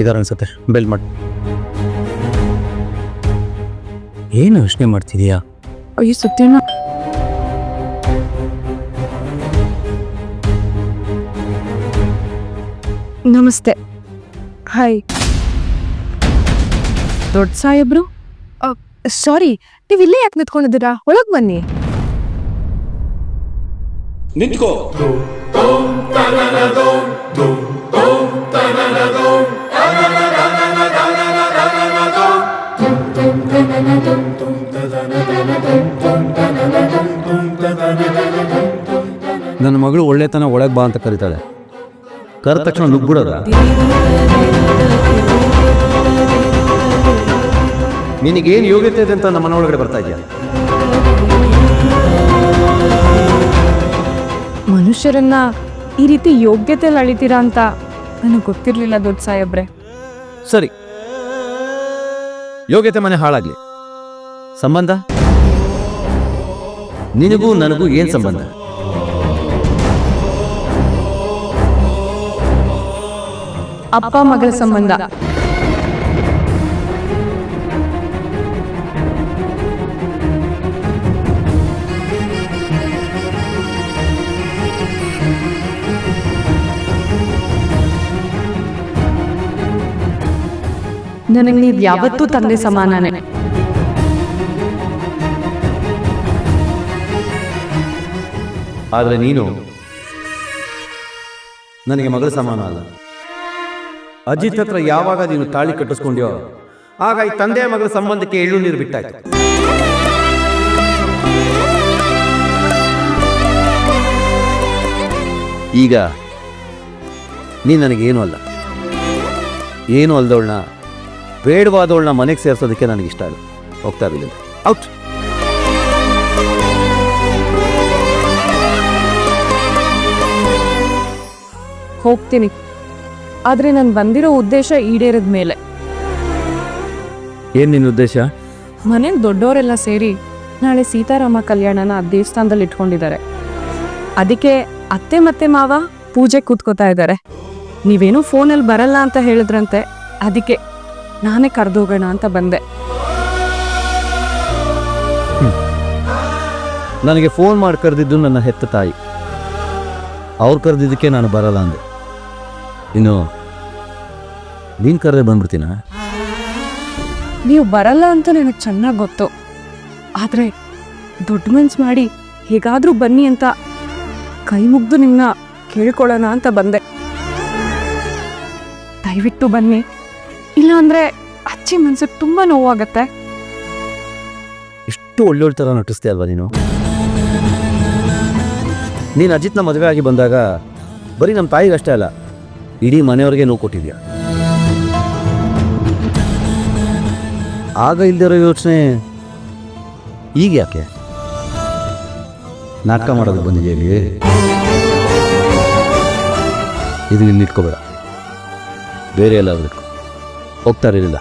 ಇದಾರೆ ಅನ್ಸುತ್ತೆ ಬೆಲ್ ಮಾಡಿ. ಏನು ಯೋಚನೆ ಮಾಡ್ತಿದೀಯಾ? ಅಯ್ಯೋ ಸತ್ಯನ ನಮಸ್ತೆ. ಹಾಯ್ ದೊಡ್ಡ ಸಾಹೇಬ್ರು ಸಾರಿ ನೀವು ಇಲ್ಲೇ ಯಾಕೆ ನಿಂತ್ಕೊಂಡಿದ್ದೀರಾ? ಒಳಗೆ ಬನ್ನಿ. ನಿಂತ್ಕೋ. ನನ್ನ ಮಗಳು ಒಳ್ಳೆತನ ಒಳಗೆ ಬಾ ಅಂತ ಕರೀತಾಳೆ. ಕರೆದ ತಕ್ಷಣ ನುಗ್ಬಿಡೋದ ನಿನಗೇನು ಯೋಗ್ಯತೆ ಇದೆ ಅಂತ ನಮ್ಮ ಮನೆ ಒಳಗಡೆ ಬರ್ತಾ ಇದೆಯಾ? ಮನುಷ್ಯರನ್ನ ಈ ರೀತಿ ಯೋಗ್ಯತೆ ಅಳಿತೀರಾ ಅಂತ ನನಗೆ ಗೊತ್ತಿರಲಿಲ್ಲ ದೊಡ್ಡ ಸಾಹೇಬ್ರೆ. ಸರಿ. ಯೋಗ್ಯತೆ ಮನೆ ಹಾಳಾಗ್ಲಿ. ಸಂಬಂಧ? ನಿನಗೂ ನನಗೂ ಏನು ಸಂಬಂಧ? ಅಪ್ಪ ಮಗಳ ಸಂಬಂಧ. ನನಗೆ ನೀವು ಯಾವತ್ತೂ ತಂದೆ ಸಮಾನನೇ. ಆದರೆ ನೀನು ನನಗೆ ಮಗಳ ಸಮಾನ ಅಲ್ಲ. ಅಜಿತ್ ಹತ್ರ ಯಾವಾಗ ನೀನು ತಾಳಿ ಕಟ್ಟಿಸ್ಕೊಂಡ್ಯೋ? ಆಗ ಈ ತಂದೆ ಮಗಳ ಸಂಬಂಧಕ್ಕೆ ಎಳ್ಳು ನೀರು ಬಿಟ್ಟಾಯ್ತು. ಈಗ ನೀ ನನಗೇನು ಅಲ್ಲ. ಏನು ಅಲ್ದವಳನ್ನ ಬೇಡವಾದವಳನ್ನ ಮನೆಗೆ ಸೇರಿಸೋದಕ್ಕೆ ನನಗಿಷ್ಟ ಇಲ್ಲ. ಹೋಗ್ತಾ ಇರಲಿಲ್ಲ ಔಟ್ ಹೋಗ್ತೀನಿ. ಆದ್ರೆ ನಾನು ಬಂದಿರೋ ಉದ್ದೇಶ ಈಡೇರಿದ ಮೇಲೆ. ಏನು ನಿನ್ನ ಉದ್ದೇಶ? ಮನೆ ದೊಡ್ಡವರೆಲ್ಲ ಸೇರಿ ನಾಳೆ ಸೀತಾರಾಮ ಕಲ್ಯಾಣನ ದೇವಸ್ಥಾನದಲ್ಲಿ ಇಟ್ಕೊಂಡಿದ್ದಾರೆ. ಅದಕ್ಕೆ ಅತ್ತೆ ಮತ್ತೆ ಮಾವ ಪೂಜೆ ಕೂತ್ಕೋತಾ ಇದ್ದಾರೆ. ನೀವೇನು ಫೋನಲ್ಲಿ ಬರಲ್ಲ ಅಂತ ಹೇಳಿದ್ರಂತೆ ಅದಕ್ಕೆ ನಾನೇ ಕರೆದೋಗೋಣ ಅಂತ ಬಂದೆ. ನನಗೆ ಫೋನ್ ಮಾಡಿ ಕರೆದಿದ್ದು ನನ್ನ ಹೆತ್ತ ತಾಯಿ. ಅವ್ರು ಕರೆದಿದ್ದಕ್ಕೆ ನಾನು ಬರಲ್ಲ ಅಂದೆ. ಇನ್ನು ನೀನು ಕರೆದ್ರೆ ಬಂದ್ಬಿಡ್ತೀನ? ನೀವು ಬರಲ್ಲ ಅಂತ ನನಗೆ ಚೆನ್ನಾಗಿ ಗೊತ್ತು. ಆದರೆ ದೊಡ್ಡ ಮನ್ಸು ಮಾಡಿ ಹೇಗಾದರೂ ಬನ್ನಿ ಅಂತ ಕೈ ಮುಗ್ದು ನಿನ್ನ ಕೇಳ್ಕೊಳ್ಳೋಣ ಅಂತ ಬಂದೆ. ದಯವಿಟ್ಟು ಬನ್ನಿ. ಇಲ್ಲಾಂದ್ರೆ ಅಚ್ಚಿ ಮನ್ಸಿಗೆ ತುಂಬ ನೋವಾಗತ್ತೆ. ಇಷ್ಟು ಒಳ್ಳೊಳ್ಳೆ ಥರ ನಟಿಸ್ತೀಯ ಅಲ್ವಾ ನೀನು? ನೀನು ಅಜಿತ್ನ ಮದುವೆ ಆಗಿ ಬಂದಾಗ ಬರೀ ನಮ್ಮ ತಾಯಿಗೆ ಅಷ್ಟೇ ಅಲ್ಲ ಇಡೀ ಮನೆಯವ್ರಿಗೆ ನೋವು ಕೊಟ್ಟಿದ್ಯಾ? ಆಗ ಇಲ್ದಿರೋ ಯೋಚನೆ ಈಗ ಯಾಕೆ? ನಾಟಕ ಮಾಡೋದಕ್ಕೆ ಬಂದಿದ್ದೀವಿ ಇದು ಇಲ್ಲಿ ಇಟ್ಕೋಬೇಡ ಬೇರೆ ಎಲ್ಲ ಹೋಗ್ತಾ ಇರಲಿಲ್ಲ.